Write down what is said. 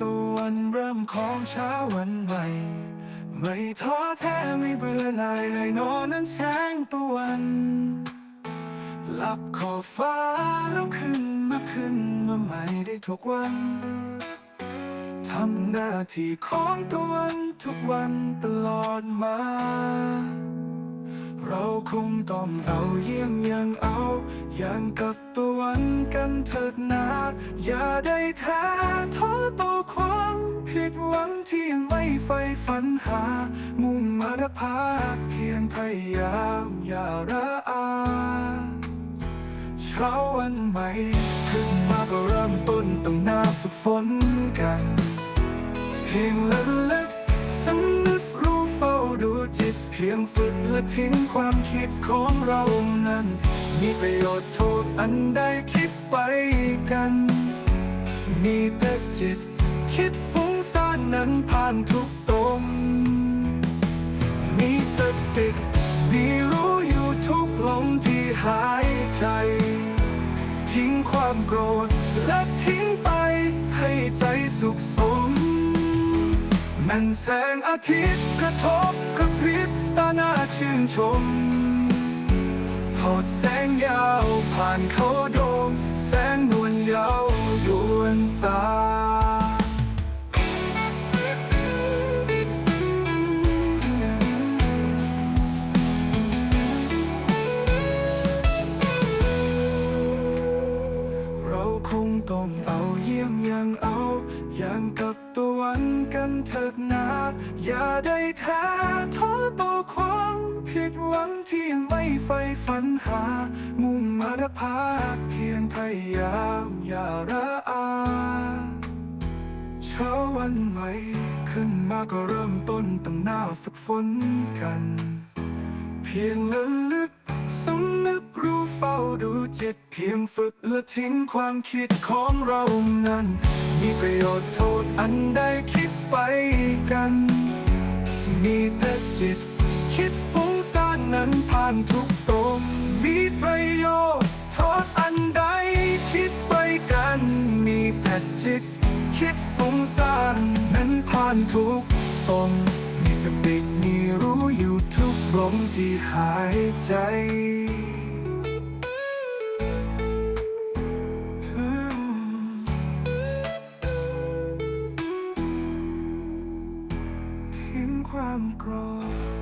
ตะวันเริ่มของเช้าวันใหม่ ไม่ท้อแท้ไม่เบื่อหน่ายเลยนอนนั้นแสงตะวัน หลับขอบฟ้าแล้วขึ้นมาขึ้นมาใหม่ได้ทุกวันทำหน้าที่ของตะวันทุกวันตลอดมา คงต้องเอาเยี่ยมยังเอา อย่างกับตะวันกันเถิดนาอย่าได้แท้ท้อต่อความผิดหวังที่ยังไม่ใฝ่ฝันหา มุ่งมาดภาคเพียงพยายามอย่าระอาเช้าวันใหม่ขึ้นมาก็เริ่มต้นต้องหน้าฝึกฝนกัน เพียงเล็ก ยงฝึกและทิ้งความคิดของเรานั้น มีประโยชน์โทษอันใดคิดไปกัน มีแต่จิต คิดฟุ้งซ่านนั้นผ่านทุกตรงมีสติมีรู้อยู่ทุกลมที่หายใจ ทิ้งความโกรธและทิ้งไปให้ใจสุขสมมันแสงอาทิตย์กระทบกระพริบ ตาหน้าชื่นชมทอดแสงยาวผ่านเขาโดม แสงนวลยาวยวนตา เราคงต้องเอาเยี่ยมยังเอาย่างกับตะันกันเถิดนาอย่าได้แท้ท้อต่อความผิดหวังที่ยังไม่ใฝ่ฝันหา มุ่งมาดภาคเพียงพยายามอย่าระอาเช้าวันใหม่ขึ้นมาก็เริ่มต้นตั้งหน้าฝึกฝนกัน เพียงละลึก สำนึกรู้เฝ้าดูจิตเพียงฝึกและทิ้งความคิดของเรานั้น มีประโยชน์โทษอันใดคิดไปกัน มีแต่จิต คิดฟุ้งซ่านนั้นผ่านทุกตรงมีประโยชน์โทษอันใดคิดไปกัน มีแต่จิต คิดฟุ้งซ่านนั้นผ่านทุกตรงมีสติมีรู้อยู่ทุก ลมที่หายใจ ทิ้งความโกรธ